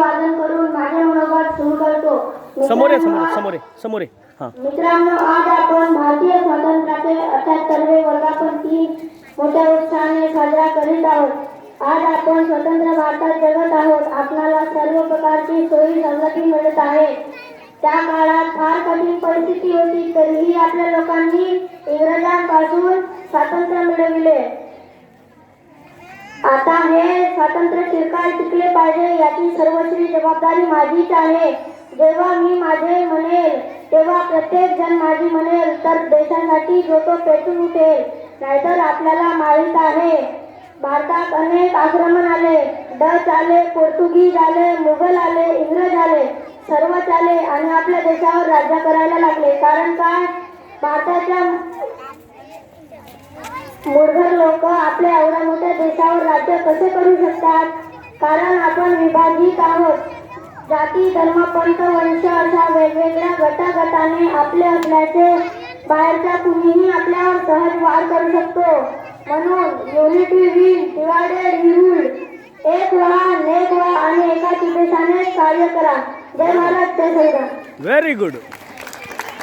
वादन करून माझे मनोगत सुरू करतो. समोर समोर समोर समोर हां. मित्रांनो आज आपण भारतीय स्वातंत्र्याचे अठ्याहत्तरवे वर्धापन दिन मोठ्या उत्साहाने साजरा करीत आहोत. आज आपण स्वतंत्र भारतात जगत आहोत. आपणाला सर्व प्रकारची सोयी सवलती मिळत आहे. त्या काळात फार कठीण परिस्थिती होती तरीही आपल्या लोकांनी इंग्रजांपासून स्वातंत्र्य मिळविले. आता हे स्वातंत्र्य चिरकाल टिकले पाहिजे याची सर्वस्वी जबाबदारी माझीच आहे. जेव्हा मी माझे म्हणेल तेव्हा प्रत्येक जण माझी म्हणेल तर देशासाठी जो तो पेटून उठेल. नाहीतर आपल्याला माहीत आहे भारतात अनेक आक्रमण आले डच आले पोर्तुगीज आले मुघल आले इंग्रज आले सर्वच आले आणि आपल्या देशावर राज्य करायला लागले. कारण काय? भारताच्या मूर्खर लोक आपल्या एवढ्या मोठ्या देशावर राज्य कसे करू शकतात? कारण आपण विभाजित आहोत. जाती धर्म पंथ वंश अशा वेगवेगळ्या गटागटाने आपले असल्याचे बाहेरच्या कुणीही आपल्यावर सहज वार करू शकतो. म्हणून युनिटी विल डिवायडेड रूल एक व्हा नेक व्हा आणि एकाच देशाने कार्य करा. जय महाराज जय संविधान व्हेरी गुड